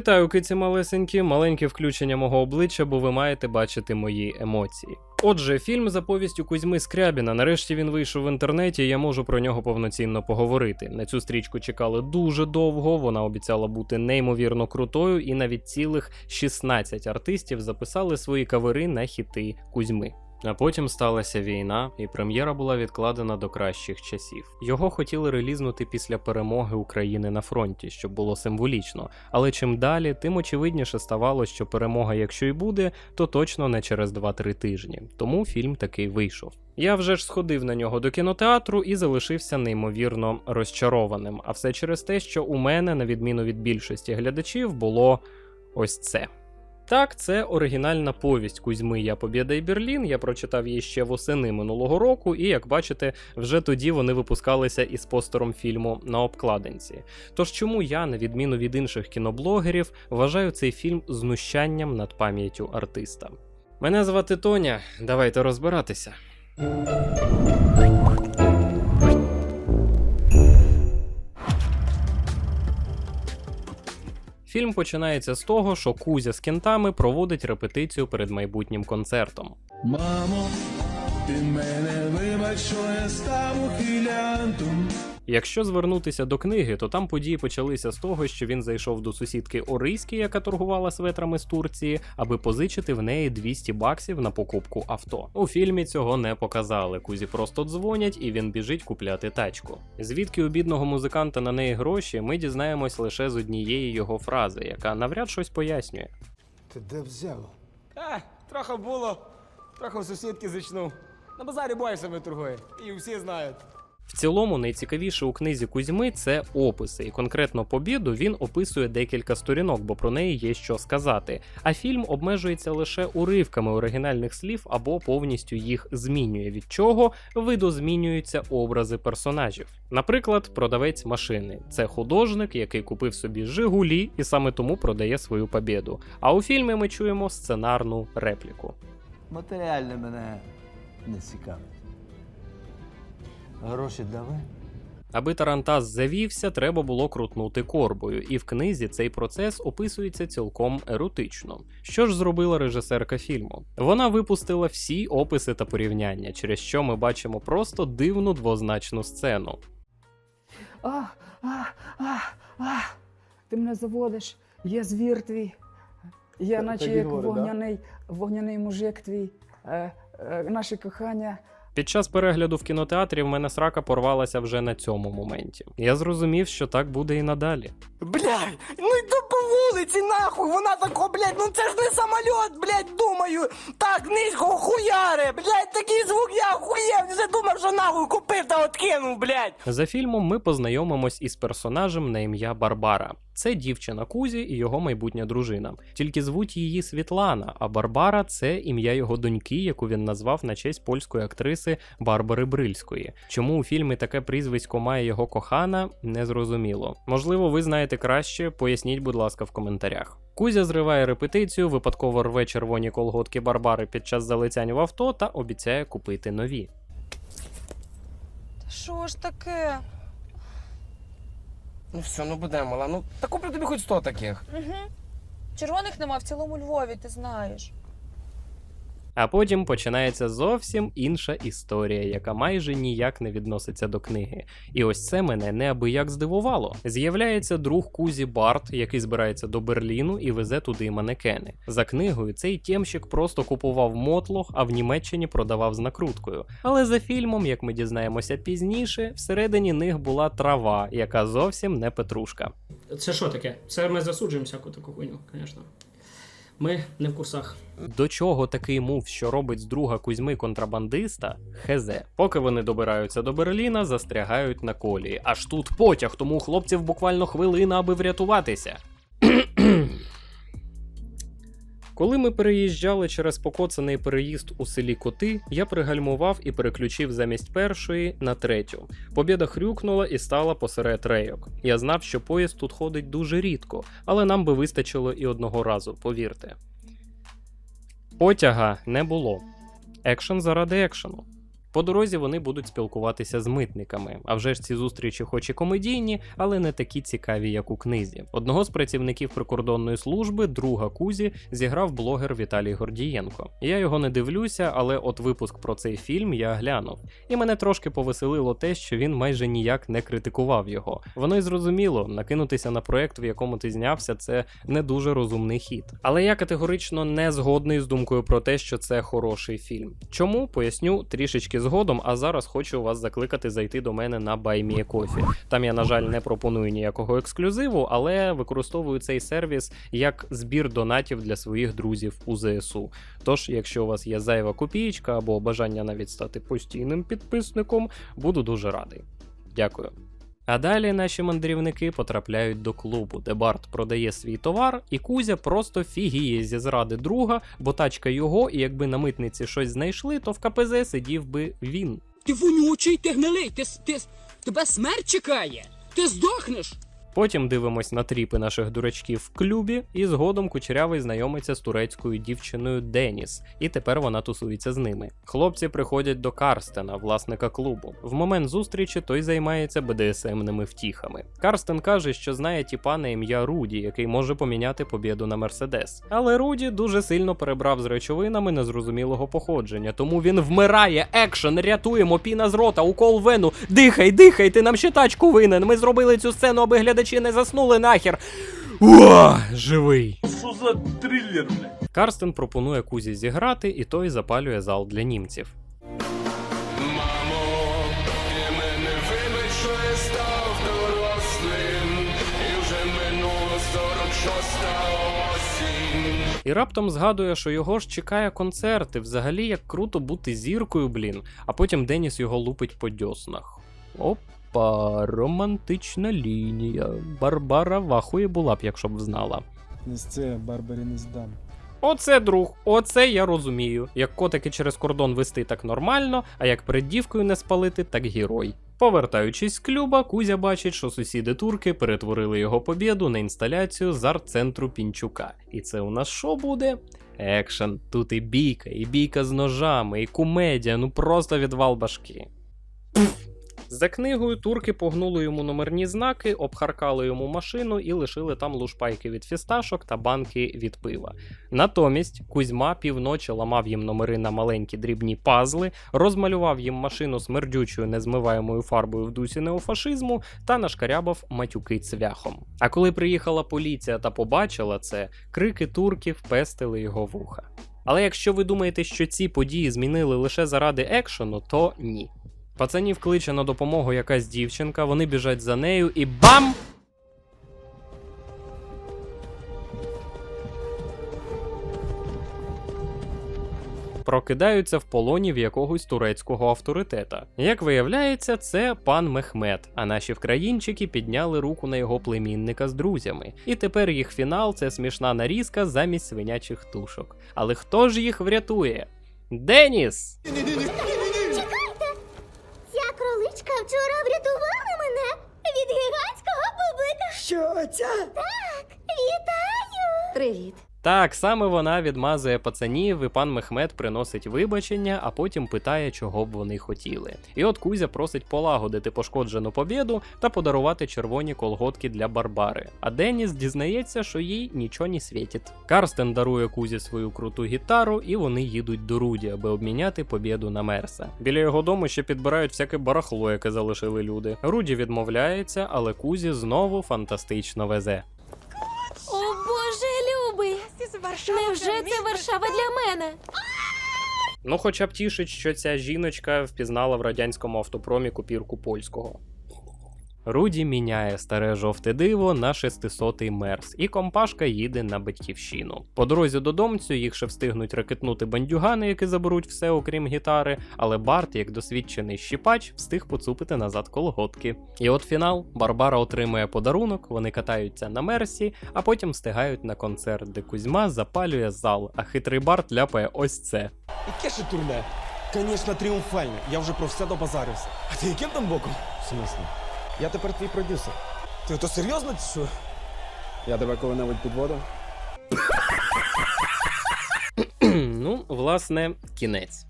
Вітаю, киці малесенькі, маленьке включення мого обличчя, бо ви маєте бачити мої емоції. Отже, фільм за повістю Кузьми Скрябіна. Нарешті він вийшов в інтернеті. і Я можу про нього повноцінно поговорити. На цю стрічку чекали дуже довго. Вона обіцяла бути неймовірно крутою, і навіть цілих 16 артистів записали свої кавери на хіти Кузьми. А потім сталася війна, і прем'єра була відкладена до кращих часів. Його хотіли релізнути після перемоги України на фронті, щоб було символічно. Але чим далі, тим очевидніше ставало, що перемога, якщо й буде, то точно не через 2-3 тижні. Тому фільм такий вийшов. Я вже ж сходив на нього до кінотеатру і залишився неймовірно розчарованим. А все через те, що у мене, на відміну від більшості глядачів, було ось це. Так, це оригінальна повість Кузьми Я Побєда і Берлін. Я прочитав її ще восени минулого року, і як бачите, вже тоді вони випускалися із постером фільму на обкладинці. Тож чому я, на відміну від інших кіноблогерів, вважаю цей фільм знущанням над пам'яттю артиста? Мене звати Тоня, давайте розбиратися. Фільм починається з того, що Кузя з кентами проводить репетицію перед майбутнім концертом. Мамо, ти мене вибач, що я став ухилянтом. Якщо звернутися до книги, то там події почалися з того, що він зайшов до сусідки Ориськи, яка торгувала светрами з Турції, аби позичити в неї 200 баксів на покупку авто. У фільмі цього не показали. Кузі просто дзвонять, і він біжить купляти тачку. Звідки у бідного музиканта на неї гроші, ми дізнаємось лише з однієї його фрази, яка навряд щось пояснює. Ти де взяв? А, трохи було, трохи в сусідки зачнув. На базарі бойсами торгує, і всі знають. В цілому найцікавіше у книзі Кузьми це описи, і конкретно побіду він описує декілька сторінок, бо про неї є що сказати. А фільм обмежується лише уривками оригінальних слів або повністю їх змінює, від чого видозмінюються образи персонажів. Наприклад, продавець машини це художник, який купив собі Жигулі і саме тому продає свою побіду. А у фільмі ми чуємо сценарну репліку. Матеріальне мене не цікавить. Гроші давай. Аби Тарантас завівся, треба було крутнути корбою, і в книзі цей процес описується цілком еротично. Що ж зробила режисерка фільму? Вона випустила всі описи та порівняння, через що ми бачимо просто дивну двозначну сцену. А, а, а, а. Ти мене заводиш, я звір твій. Я наче як да? вогняний, вогняний мужик твій. Е, е, наше кохання. Під час перегляду в кінотеатрі в мене срака порвалася вже на цьому моменті. Я зрозумів, що так буде і надалі. Блядь, ну йду по вулиці, нахуй, вона тако, блядь, ну це ж не самоліт, блядь, думаю, так низько хуяри, блядь, такий звук я охуєв, не думав, що нахуй купив та откинув, блядь. За фільмом ми познайомимось із персонажем на ім'я Барбара. Це дівчина Кузі і його майбутня дружина. Тільки звуть її Світлана, а Барбара це ім'я його доньки, яку він назвав на честь польської актриси Барбари Брильської. Чому у фільмі таке прізвисько має його кохана, незрозуміло. Можливо, ви знаєте краще, поясніть, будь ласка, в коментарях. Кузя зриває репетицію, випадково рве червоні колготки Барбари під час залицянь в авто та обіцяє купити нові. Та що ж таке? Ну все, ну будемо, мала, ну та куплю тобі хоч сто таких. Угу. Червоних нема в цілому Львові, ти знаєш. А потім починається зовсім інша історія, яка майже ніяк не відноситься до книги. І ось це мене неабияк здивувало. З'являється друг Кузі Барт, який збирається до Берліну і везе туди манекени. За книгою цей тємщик просто купував мотлох, а в Німеччині продавав з накруткою. Але за фільмом, як ми дізнаємося пізніше, всередині них була трава, яка зовсім не петрушка. Це що таке? Це ми засуджуємо всяку таку хуйню, звісно. Ми не в курсах. До чого такий мув, що робить з друга Кузьми контрабандиста? Хезе. Поки вони добираються до Берліна, застрягають на колії. Аж тут потяг, тому у хлопців буквально хвилина, аби врятуватися. Коли ми переїжджали через покоцаний переїзд у селі Коти, я пригальмував і переключив замість першої на третю. Побєда хрюкнула і стала посеред рейок. Я знав, що поїзд тут ходить дуже рідко, але нам би вистачило і одного разу, повірте. Потяга не було. Екшен заради екшену. По дорозі вони будуть спілкуватися з митниками. А вже ж ці зустрічі, хоч і комедійні, але не такі цікаві, як у книзі. Одного з працівників прикордонної служби, друга Кузі, зіграв блогер Віталій Гордієнко. Я його не дивлюся, але от випуск про цей фільм я глянув. І мене трошки повеселило те, що він майже ніяк не критикував його. Воно й зрозуміло, накинутися на проект, в якому ти знявся, це не дуже розумний хід. Але я категорично не згодний з думкою про те, що це хороший фільм. Чому поясню трішечки згодом, а зараз хочу вас закликати зайти до мене на BuyMeACoffee. Там я, на жаль, не пропоную ніякого ексклюзиву, але використовую цей сервіс як збір донатів для своїх друзів у ЗСУ. Тож, якщо у вас є зайва копієчка або бажання навіть стати постійним підписником, буду дуже радий. Дякую. А далі наші мандрівники потрапляють до клубу, де Барт продає свій товар, і Кузя просто фігіє зі зради друга, бо тачка його, і якби на митниці щось знайшли, то в КПЗ сидів би він. Ти вонючий, ти гнилий, ти, ти, тебе смерть чекає. Ти здохнеш. Потім дивимось на тріпи наших дурачків в клубі, і згодом кучерявий знайомиться з турецькою дівчиною Деніс, і тепер вона тусується з ними. Хлопці приходять до Карстена, власника клубу. В момент зустрічі той займається БДСМними втіхами. Карстен каже, що знає тіпа на ім'я Руді, який може поміняти побіду на Мерседес. Але Руді дуже сильно перебрав з речовинами незрозумілого походження, тому він вмирає. Екшен, рятуємо, піна з рота, укол вену. Дихай, дихай, ти нам ще тачку винен. Ми зробили цю сцену, аби глядачі не заснули нахер. Уа, живий. Що за трилер, блядь? Карстен пропонує Кузі зіграти, і той запалює зал для німців. Мамо, ти мене вибач, що я став дорослим, і вже минуло 46 осінь. І раптом згадує, що його ж чекає концерт, і взагалі як круто бути зіркою, блін. А потім Деніс його лупить по дьоснах. Опа, романтична лінія. Барбара вахує була б, якщо б знала. Не з це Барбарі не здам. Оце друг, оце я розумію. Як котики через кордон вести так нормально, а як перед дівкою не спалити, так герой. Повертаючись з клюба, Кузя бачить, що сусіди турки перетворили його побєду на інсталяцію з арт-центру Пінчука. І це у нас що буде? Екшен. Тут і бійка, і бійка з ножами, і кумедія, ну просто відвал башки. За книгою турки погнули йому номерні знаки, обхаркали йому машину і лишили там лушпайки від фісташок та банки від пива. Натомість Кузьма півночі ламав їм номери на маленькі дрібні пазли, розмалював їм машину смердючою незмиваємою фарбою в дусі неофашизму та нашкарябав матюки цвяхом. А коли приїхала поліція та побачила це, крики турків пестили його вуха. Але якщо ви думаєте, що ці події змінили лише заради екшену, то ні. Пацанів кличе на допомогу якась дівчинка, вони біжать за нею і бам! Прокидаються в полоні в якогось турецького авторитета. Як виявляється, це пан Мехмед, а наші вкраїнчики підняли руку на його племінника з друзями. І тепер їх фінал це смішна нарізка замість свинячих тушок. Але хто ж їх врятує? Деніс! Ця кроличка вчора врятувала мене від гігантського бублика. Що це? Так, вітаю! Привіт. Так, саме вона відмазує пацанів, і пан Мехмед приносить вибачення, а потім питає, чого б вони хотіли. І от Кузя просить полагодити пошкоджену побєду та подарувати червоні колготки для Барбари. А Деніс дізнається, що їй нічого не світить. Карстен дарує Кузі свою круту гітару, і вони їдуть до Руді, аби обміняти побєду на Мерса. Біля його дому ще підбирають всяке барахло, яке залишили люди. Руді відмовляється, але Кузі знову фантастично везе. Невже це Варшава для мене? Ну, хоча б тішить, що ця жіночка впізнала в радянському автопромі купірку польського. Руді міняє старе жовте диво на 600-й мерс, і компашка їде на батьківщину. По дорозі додомцю їх ще встигнуть ракетнути бандюгани, які заберуть все окрім гітари, але Барт, як досвідчений щіпач, встиг поцупити назад колготки. І от фінал: Барбара отримує подарунок, вони катаються на мерсі, а потім встигають на концерт, де Кузьма запалює зал, а хитрий Барт ляпає ось це. Яке ж турне? Звісно, тріумфальне. Я вже про все добазарився. А ти яким там боком? В смислі? Я тепер твій продюсер. Ти то серйозно чи що? Я тебе коли-небудь підводив? ну, власне, кінець.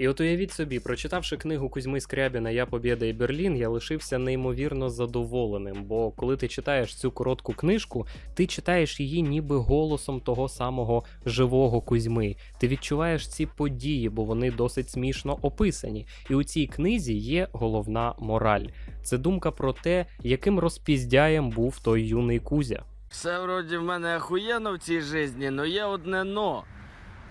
І от уявіть собі, прочитавши книгу Кузьми Скрябіна Я Побєда і Берлін, я лишився неймовірно задоволеним. Бо коли ти читаєш цю коротку книжку, ти читаєш її ніби голосом того самого живого Кузьми. Ти відчуваєш ці події, бо вони досить смішно описані. І у цій книзі є головна мораль. Це думка про те, яким розпіздяєм був той юний Кузя. Все вроді в мене охуєнно в цій житті, но є одне но.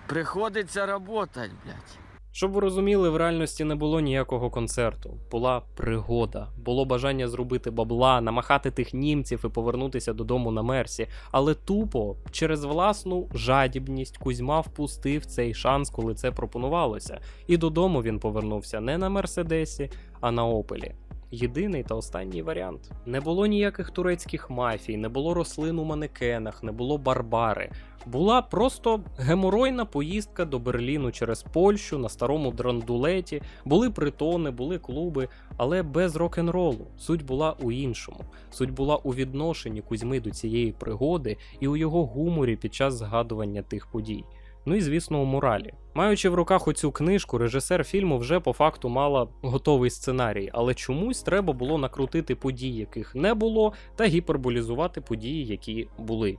Приходиться работать, блядь. Щоб ви розуміли, в реальності не було ніякого концерту. Була пригода, було бажання зробити бабла, намахати тих німців і повернутися додому на мерсі. Але тупо через власну жадібність Кузьма впустив цей шанс, коли це пропонувалося. І додому він повернувся не на мерседесі, а на опелі. Єдиний та останній варіант. Не було ніяких турецьких мафій, не було рослин у манекенах, не було барбари. Була просто геморойна поїздка до Берліну через Польщу на старому драндулеті. Були притони, були клуби, але без рок-н-ролу. Суть була у іншому. Суть була у відношенні Кузьми до цієї пригоди і у його гуморі під час згадування тих подій. Ну і звісно, у моралі. Маючи в руках оцю книжку, режисер фільму вже по факту мала готовий сценарій, але чомусь треба було накрутити події, яких не було, та гіперболізувати події, які були.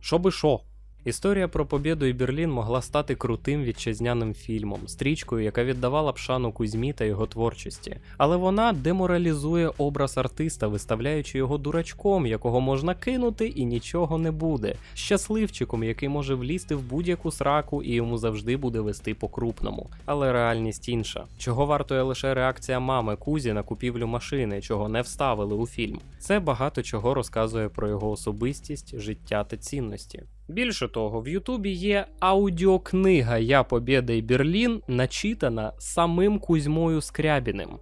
Що би що? Історія про Побєду і Берлін могла стати крутим вітчизняним фільмом, стрічкою, яка віддавала б шану Кузьмі та його творчості. Але вона деморалізує образ артиста, виставляючи його дурачком, якого можна кинути і нічого не буде, щасливчиком, який може влізти в будь-яку сраку і йому завжди буде вести по-крупному. Але реальність інша. Чого вартує лише реакція мами Кузі на купівлю машини, чого не вставили у фільм. Це багато чого розказує про його особистість, життя та цінності. Більше того, в Ютубі є аудіокнига Я Побєда Берлін, начитана самим Кузьмою Скрябіним.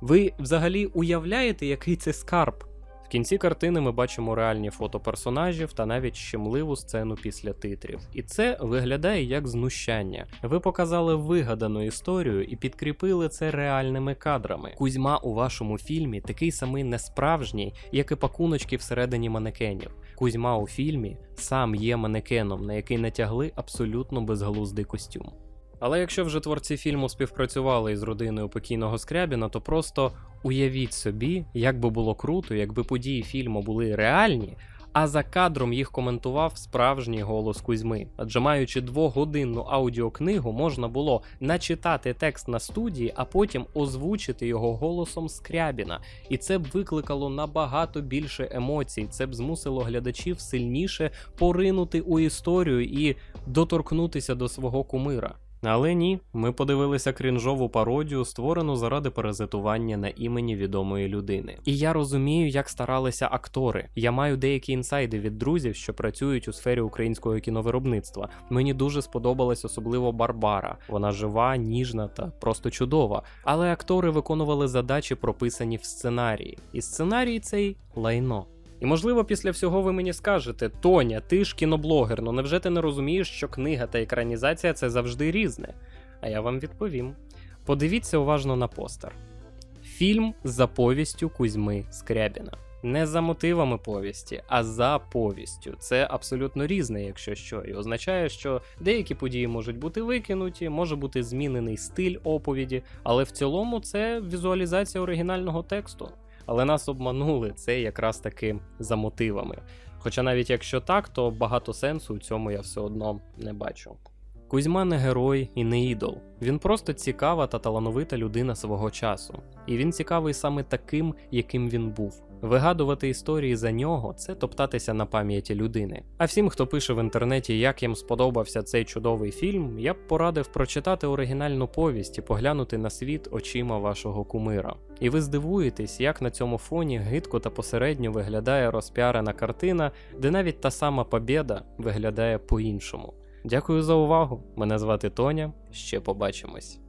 Ви взагалі уявляєте, який це скарб? В кінці картини ми бачимо реальні фото персонажів та навіть щемливу сцену після титрів. І це виглядає як знущання. Ви показали вигадану історію і підкріпили це реальними кадрами. Кузьма у вашому фільмі такий самий несправжній, як і пакуночки всередині манекенів. Кузьма у фільмі сам є манекеном, на який натягли абсолютно безглуздий костюм. Але якщо вже творці фільму співпрацювали із родиною покійного Скрябіна, то просто уявіть собі, як би було круто, якби події фільму були реальні, а за кадром їх коментував справжній голос Кузьми. Адже маючи двогодинну аудіокнигу, можна було начитати текст на студії, а потім озвучити його голосом Скрябіна. І це б викликало набагато більше емоцій. Це б змусило глядачів сильніше поринути у історію і доторкнутися до свого кумира. Але ні, ми подивилися крінжову пародію, створену заради паразитування на імені відомої людини. І я розумію, як старалися актори. Я маю деякі інсайди від друзів, що працюють у сфері українського кіновиробництва. Мені дуже сподобалась особливо Барбара. Вона жива, ніжна та просто чудова. Але актори виконували задачі, прописані в сценарії. І сценарій цей лайно. І можливо, після всього ви мені скажете: Тоня, ти ж кіноблогер, ну невже ти не розумієш, що книга та екранізація це завжди різне? А я вам відповім. Подивіться уважно на постер. Фільм за повістю Кузьми Скрябіна. Не за мотивами повісті, а за повістю. Це абсолютно різне, якщо що, і означає, що деякі події можуть бути викинуті, може бути змінений стиль оповіді, але в цілому це візуалізація оригінального тексту. Але нас обманули це якраз таки за мотивами. Хоча навіть якщо так, то багато сенсу у цьому я все одно не бачу. Кузьма не герой і не ідол. Він просто цікава та талановита людина свого часу. І він цікавий саме таким, яким він був. Вигадувати історії за нього це топтатися на пам'яті людини. А всім, хто пише в інтернеті, як їм сподобався цей чудовий фільм, я б порадив прочитати оригінальну повість і поглянути на світ очима вашого кумира. І ви здивуєтесь, як на цьому фоні гидко та посередньо виглядає розпіарена картина, де навіть та сама побєда виглядає по-іншому. Дякую за увагу. Мене звати Тоня. Ще побачимось.